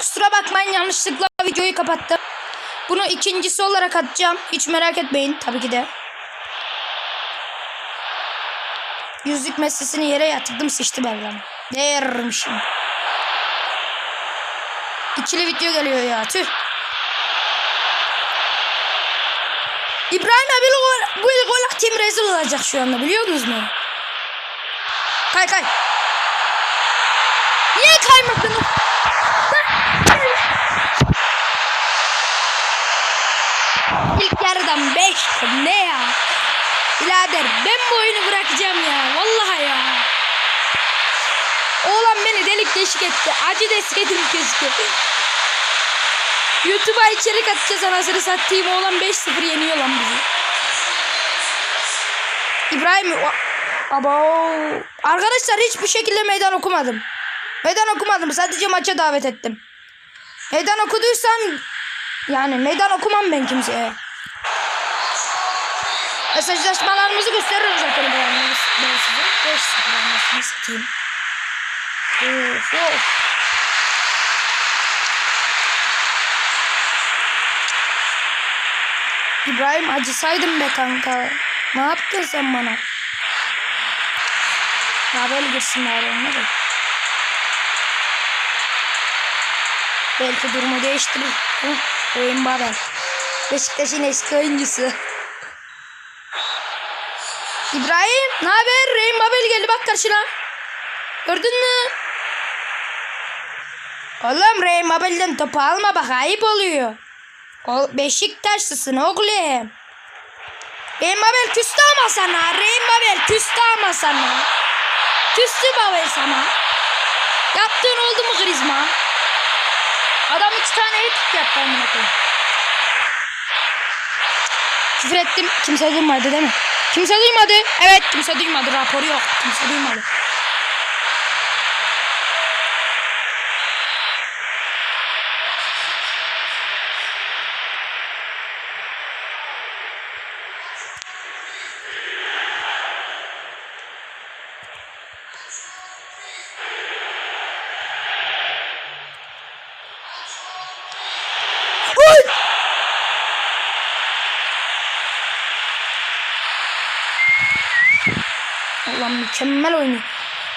kusura bakmayın yanlışlıkla videoyu kapattım. Bunu ikincisi olarak atacağım. Hiç merak etmeyin tabii ki de. Yüzlük meselesini yere yatırdım sıçtı Mevlam. Değermişim. İkili video geliyor ya tüh. İbrahim abi bu gol atayım rezil olacak şu anda biliyor musunuz mu? Kay kay. Niye kaymadın? Yarıdan 5 ne ya? Birader ben bu oyunu bırakacağım ya. Vallahi ya. Oğlan beni delik deşik etti. Acı deskedim keşke. YouTube'a içerik atacağız anasını satayım. Oğlan 5-0 yeniyor lan bizi. İbrahim Abo. Arkadaşlar hiçbir şekilde meydan okumadım. Meydan okumadım. Sadece maça davet ettim. Meydan okuduysam yani meydan okumam ben kimseye. Mesajlaşmalarımızı bu arada ben size. 5-0 anasını satayım. Of of. İbrahim acısaydın be kanka. Ne yaptın sen bana? Ya böyle girsin bari önüne de. Belki durumu değiştirir. Hı? Oyun Babel. Beşiktaş'ın eski oyuncusu. İbrahim ne haber? Reyn Babel geldi bak karşına. Gördün mü? Oğlum Reyn Babel'den topu alma bak ayıp oluyor. O Beşiktaşlısın oğlum. Reyn Babel küstü ama sana. Reyn Babel küstü ama sana. Küstü Babel sana. Yaptığın oldu mu Grizma? Adam iki tane hat yaptı amına koyayım. Küfür ettim. Kimse duymadı değil mi? Kimse duymadı. Evet kimse duymadı. Raporu yok. Kimse duymadı. Allah mükemmel oynuyor.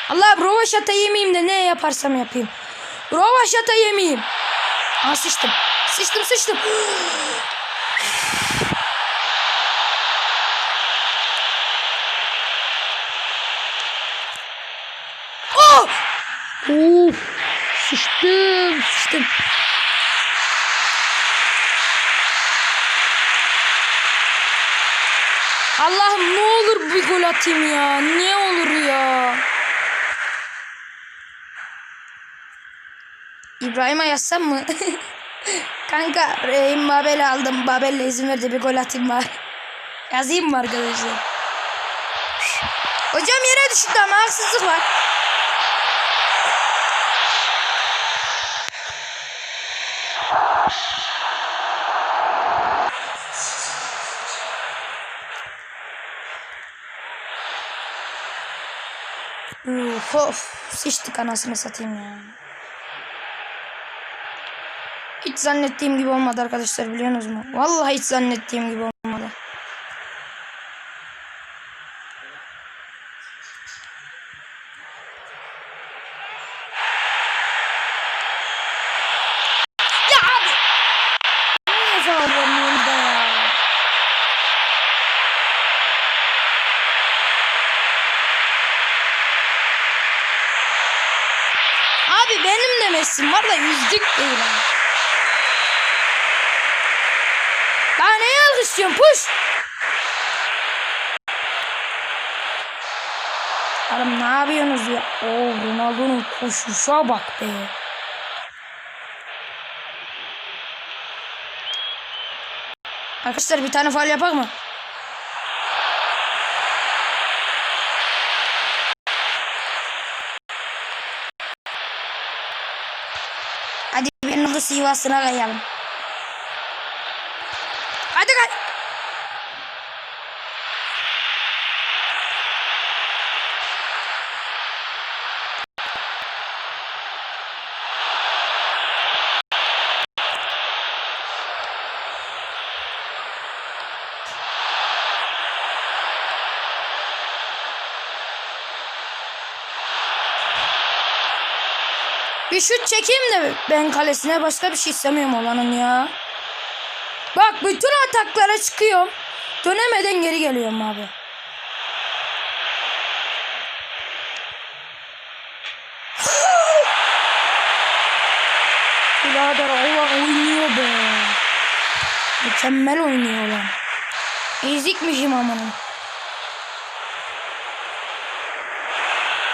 Allah rovaşata yemeyeyim de ne yaparsam yapayım. Rovaşata yemeyeyim. Aa sıçtım. Sıçtım sıçtım. Oh! Of! Sıçtım sıçtım. Allah'ım ne olur bir gol atayım ya. Ne olur ya. İbrahim'e yazsam mı? Kanka Rahim Babel aldım. Babel'le izin verdi bir gol atayım var. Yazayım mı arkadaşlar? Hocam yere düştü ama haksızlık var. Uf, of. Sıçtık anasını satayım ya. Hiç zannettiğim gibi olmadı arkadaşlar biliyorsunuz mu? Vallahi hiç zannettiğim gibi olmadı. Ya abi. Niye faul vermiyorsun bir de ya? Abi Messi'm var da yüzlük değil ha. Daha neye alkışlıyorsun puş. Oğlum ne yapıyorsunuz ya? Oo Ronaldo'nun koşuşa bak be. Arkadaşlar bir tane faal yapak mı? Hadi benim de Sivas'ına kayalım. Hadi kay. Bir şut çekeyim de ben kalesine başka bir şey istemiyorum olanın ya. Bak bütün ataklara çıkıyorum. Dönemeden geri geliyorum abi. Birader Allah oynuyor be. Mükemmel oynuyor lan. Ezikmişim amanın.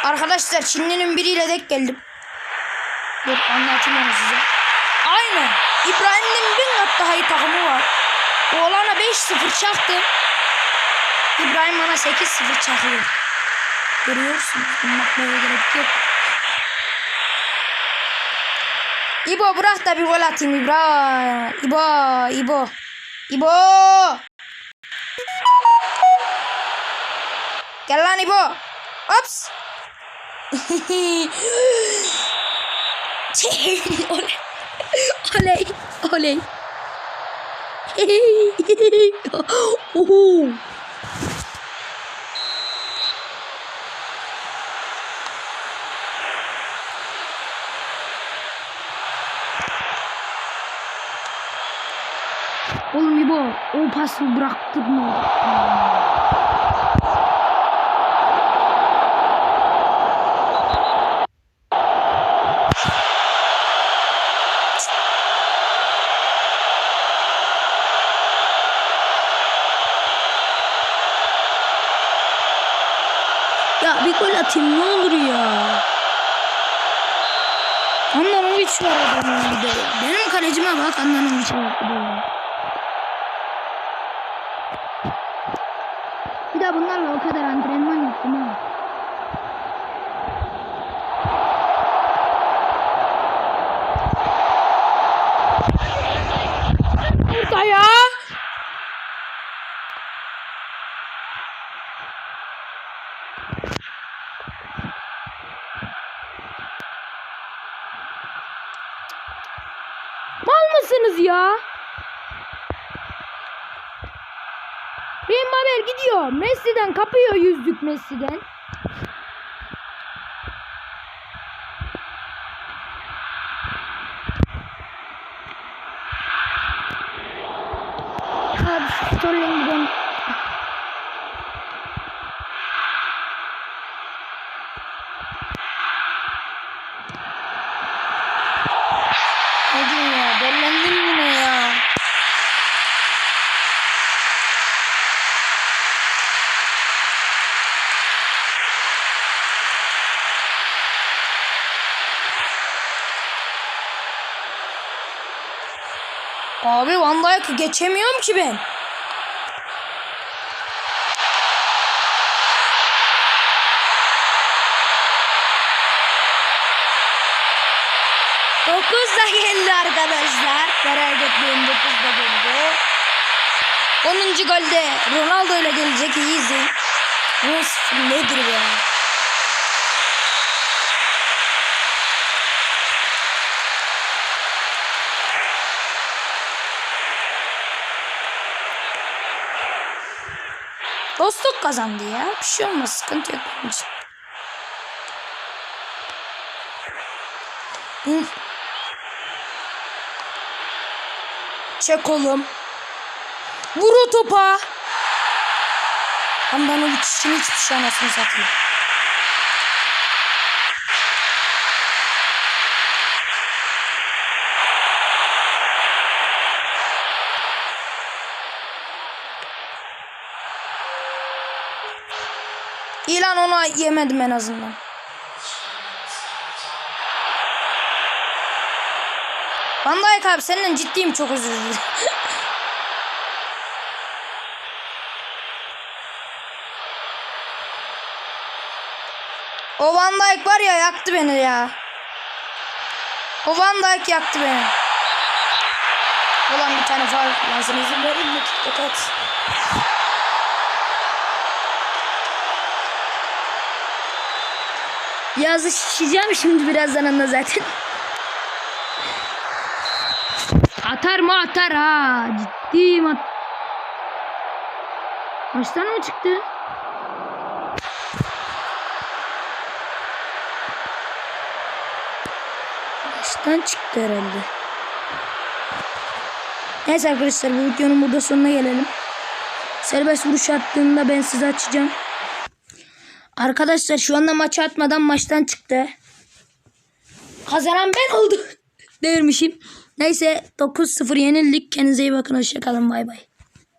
Arkadaşlar Çinli'nin biriyle denk geldim. Dur anlatayım onu size. Aynen. İbrahim'in bin kat daha iyi takımı var. Oğlana 5-0 çaktım. İbrahim bana 8-0 çakıyor. Görüyorsunuz. Anlatmaya gerek yok. İbo bırak da bir gol atayım İbra. İbo, İbo. İbo. Gel lan İbo. Ops. oley. Oley. Oley. Oho. Oğlum İbo o pası bıraktırma. Ya bir gol atayım ne olur ya. Andanovic var adamın bir de. Benim kalecime bak var bir de. Bir de bunlarla o kadar antrenman yaptım ha. Burada ya. Mal mısınız ya? Benim haber gidiyor. Messi'den kapıyor yüzlük Messi'den. Abi Sterling'den Ne diyorsun ya? Dellendim yine ya. Abi Van Dijk'ı geçemiyorum ki ben. Dokuz da geldi arkadaşlar. Merak etmeyin dokuz geldi. Onuncu golde Ronaldo ile gelecek iyi izleyin. Nasıl nedir ya? Dostluk kazandı ya. Bir şey olmaz. Sıkıntı yok benim için. Çek oğlum. Vur o topa. Handanovic için hiçbir şey anasını satayım. İlan ona yemedim en azından. Van Dijk abi senden ciddiyim çok özür dilerim. o Van Dijk var ya yaktı beni ya. O Van Dijk yaktı beni. Ulan bir tane faul lazım izin verin mi? Dikkat. Yazı şişeceğim şimdi birazdan anla zaten. Atar mı atar ha. Ciddiyim at. Baştan mı çıktı? Maçtan çıktı herhalde. Neyse arkadaşlar bu videonun burada sonuna gelelim. Serbest vuruş attığında ben size açacağım. Arkadaşlar şu anda maçı atmadan maçtan çıktı. Kazanan ben oldum. Dermişim. Neyse 9-0 yenildik. Kendinize iyi bakın. Hoşçakalın. Bay bay.